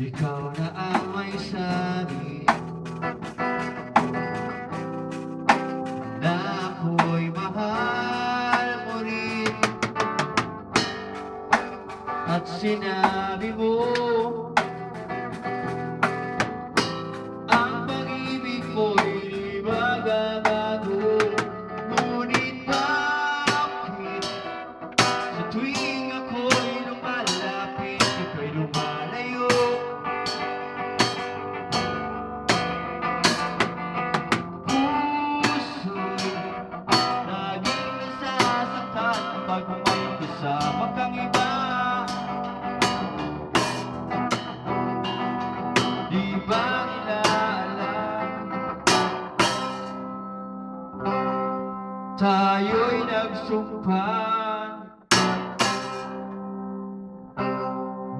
Ikaw na ang may sabi. Na ako'y mahal mo rin. At sinabi mo Tayo'y nagsumpan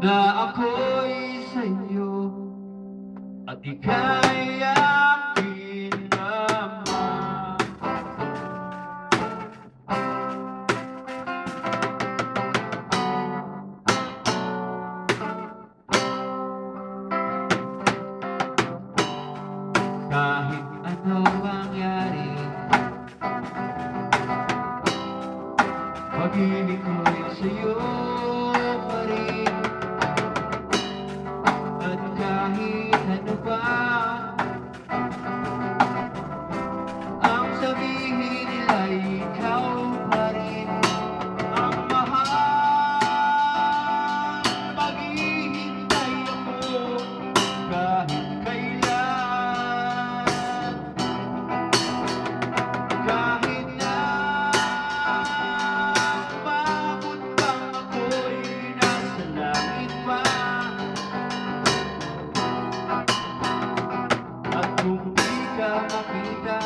Na ako'y sa'yo At ika'y Pag-ibig ko'y sa'yo pa rin. At kahit ano pa makita.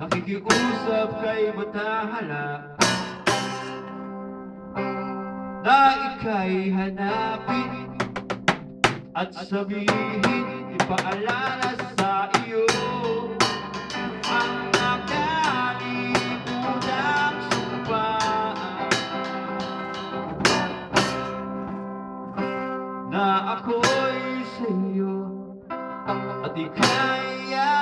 Nakikiusap kay Matahala. Na ika'y hanapin At sabihin Ipaalala sa iyo Ang nakalimutang At ika'y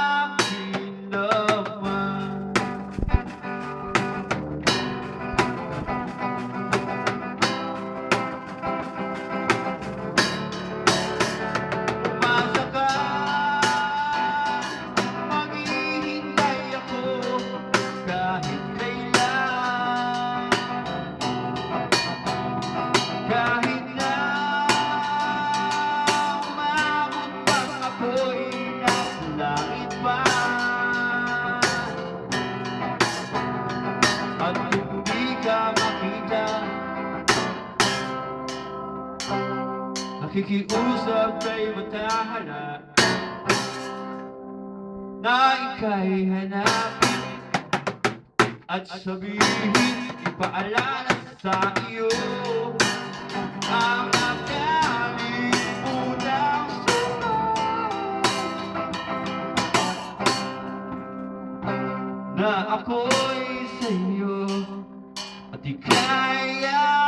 Nakikiusap kay batahana Na ika'y hanapin At sabihin ipaalala sa iyo Ang nagdaming unang Na ako'y sa'yo At ika'y ayaw